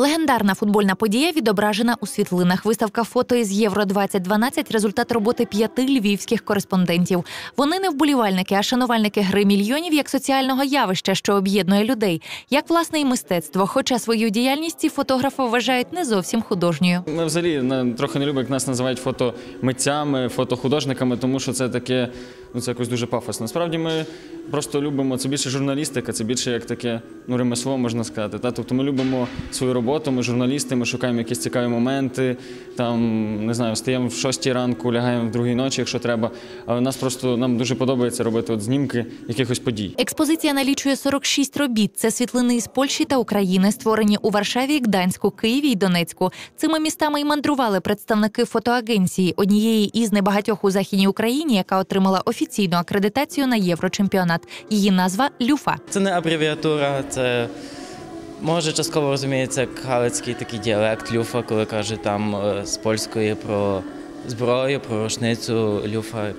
Легендарна футбольна подія відображена у світлинах. Виставка фото із Євро 2012 результат роботи п'яти львівських кореспондентів. Вони не вболівальники, а шанувальники гри мільйонів як соціального явища, що об'єднує людей, як власне і мистецтво. Хоча свою діяльність ці фотографи вважають не зовсім художньою. Ми взагалі на- трохи не любимо, як нас називають фотомитцями, фотохудожниками, тому що це таке, ну це якось дуже пафосно. Насправді ми просто любимо це більше журналістика, це більше як таке ну, ремесло, можна сказати. Та? Тобто ми любимо свою роботу, ми журналісти, ми шукаємо якісь цікаві моменти. Там не знаю, стаємо в шостій ранку, лягаємо в другій ночі, якщо треба. Але нас просто нам дуже подобається робити от знімки якихось подій. Експозиція налічує 46 робіт. Це світлини із Польщі та України, створені у Варшаві, Гданську, Києві й Донецьку. Цими містами й мандрували представники фотоагенції, однієї із небагатьох у західній Україні, яка отримала офіційну акредитацію на єврочемпіонат. Її назва Люфа. Це не абревіатура, це може частково розуміється як галицький такий діалект люфа, коли каже там е, з польської про зброю, про рушницю люфа.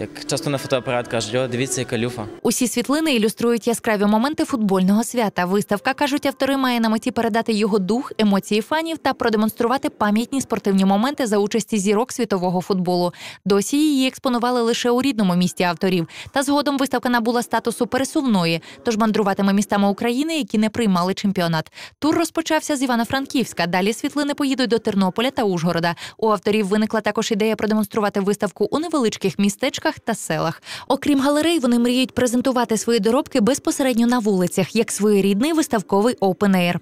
Як, часто на фотоапарат кажуть, о, дивіться, яка люфа. Усі світлини ілюструють яскраві моменти футбольного свята. Виставка кажуть, автори має на меті передати його дух, емоції фанів та продемонструвати пам'ятні спортивні моменти за участі зірок світового футболу. Досі її експонували лише у рідному місті авторів. Та згодом виставка набула статусу пересувної, тож мандруватиме містами України, які не приймали чемпіонат. Тур розпочався з Івано-Франківська. Далі світлини поїдуть до Тернополя та Ужгорода. У авторів виникла також ідея продемонструвати виставку у невеличких містечках та селах. Окрім галерей, вони мріють презентувати свої доробки безпосередньо на вулицях, як своєрідний виставковий open-air.